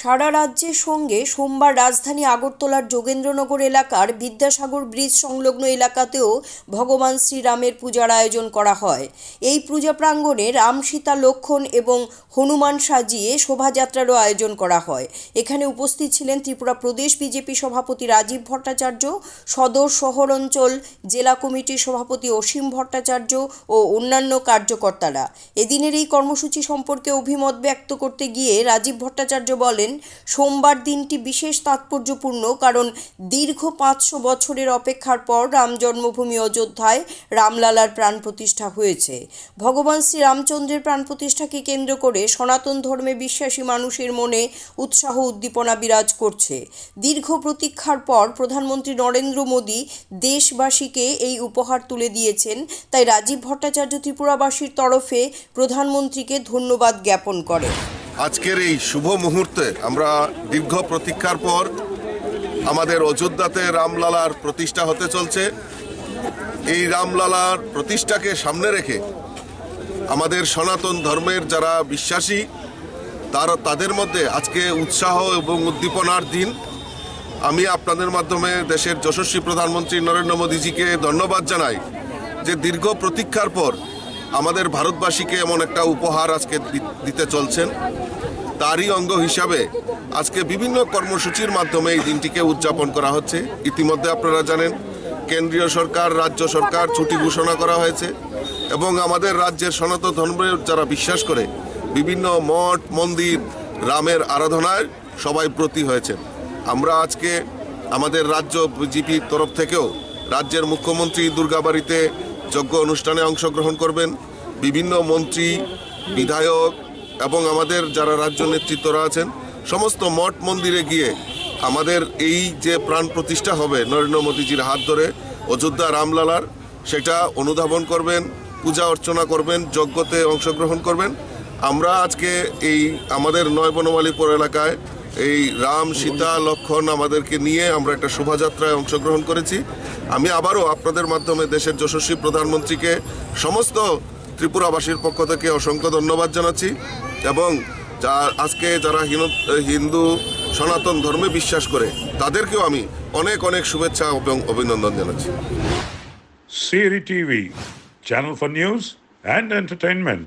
সারা রাজ্যের সঙ্গে সোমবার রাজধানী আগরতলার যোগেন্দ্রনগর এলাকার বিদ্যাসাগর ব্রিজ সংলগ্ন এলাকাতেও ভগবান শ্রীরামের পূজার আয়োজন করা হয়। এই পূজা প্রাঙ্গণে রাম সীতা লক্ষণ এবং হনুমান সাজিয়ে শোভাযাত্রারও আয়োজন করা হয়। এখানে উপস্থিত ছিলেন ত্রিপুরা প্রদেশ বিজেপি সভাপতি রাজীব ভট্টাচার্য, সদর শহর অঞ্চল জেলা কমিটির সভাপতি অসীম ভট্টাচার্য ও অন্যান্য কার্যকর্তারা। এদিনের এই কর্মসূচি সম্পর্কে অভিমত ব্যক্ত করতে গিয়ে রাজীব ভট্টাচার্য বলেন সোমবার দিনটি বিশেষ তাৎপর্যপূর্ণ কারণ দীর্ঘ পাঁচশো বছরের অপেক্ষার পর রাম জন্মভূমি অযোধ্যায় রামলালার প্রাণ প্রতিষ্ঠা হয়েছে। ভগবান শ্রীরামচন্দ্রের প্রাণ প্রতিষ্ঠাকে কেন্দ্র করে সনাতন ধর্মে বিশ্বাসী মানুষের মনে উৎসাহ উদ্দীপনা বিরাজ করছে। দীর্ঘ প্রতীক্ষার পর প্রধানমন্ত্রী নরেন্দ্র মোদী দেশবাসীকে এই উপহার তুলে দিয়েছেন। তাই রাজীব ভট্টাচার্য ত্রিপুরাবাসীর তরফে প্রধানমন্ত্রীকে ধন্যবাদ জ্ঞাপন করেন। আজকের এই শুভ মুহূর্তে আমরা দীর্ঘ প্রতীক্ষার পর আমাদের অযোধ্যাতে রামলালার প্রতিষ্ঠা হতে চলছে। এই রামলালার প্রতিষ্ঠাকে সামনে রেখে আমাদের সনাতন ধর্মের যারা বিশ্বাসী, তার তাদের মধ্যে আজকে উৎসাহ এবং উদ্দীপনার দিন। আমি আপনাদের মাধ্যমে দেশের যশস্বী প্রধানমন্ত্রী নরেন্দ্র মোদীজিকে ধন্যবাদ জানাই যে দীর্ঘ প্রতীক্ষার পর আমাদের ভারতবাসীকে এমন একটা উপহার আজকে দিতে চলছেন। তারই অঙ্গ হিসাবে আজকে বিভিন্ন কর্মসূচির মাধ্যমে এই দিনটিকে উদযাপন করা হচ্ছে। ইতিমধ্যে আপনারা জানেন, কেন্দ্রীয় সরকার, রাজ্য সরকার ছুটি ঘোষণা করা হয়েছে এবং আমাদের রাজ্যের সনাতন ধর্মের যারা বিশ্বাস করে, বিভিন্ন মঠ, মন্দির, রামের আরাধনায় সবাই ব্রতী হয়েছেন। আমরা আজকে আমাদের রাজ্য বিজেপির তরফ থেকেও রাজ্যের মুখ্যমন্ত্রী দুর্গাবাড়িতে যজ্ঞ অনুষ্ঠানে অংশগ্রহণ করবেন বিভিন্ন মন্ত্রী, বিধায়ক এবং আমাদের যারা রাজ্য নেতৃত্বরা আছেন, সমস্ত মঠ মন্দিরে গিয়ে আমাদের এই যে প্রাণ প্রতিষ্ঠা হবে নরেন্দ্র মোদীজির হাত ধরে অযোধ্যা রামলালার, সেটা অনুধাবন করবেন, পূজা অর্চনা করবেন, যজ্ঞতে অংশগ্রহণ করবেন। আমরা আজকে এই আমাদের নয় বনমালীপুর এলাকায় এই রাম সীতা লক্ষণ আমাদেরকে নিয়ে আমরা একটা শোভাযাত্রায় অংশগ্রহণ করেছি আমি আবারও আপনাদের মাধ্যমে দেশের যশস্বী প্রধানমন্ত্রীকে সমস্ত ত্রিপুরাবাসীর পক্ষ থেকে অসংখ্য ধন্যবাদ জানাচ্ছি এবং যা আজকে যারা হিন্দু সনাতন ধর্মে বিশ্বাস করে তাদেরকেও আমি অনেক অনেক শুভেচ্ছা এবং অভিনন্দন জানাচ্ছি Siri TV, channel for news and entertainment.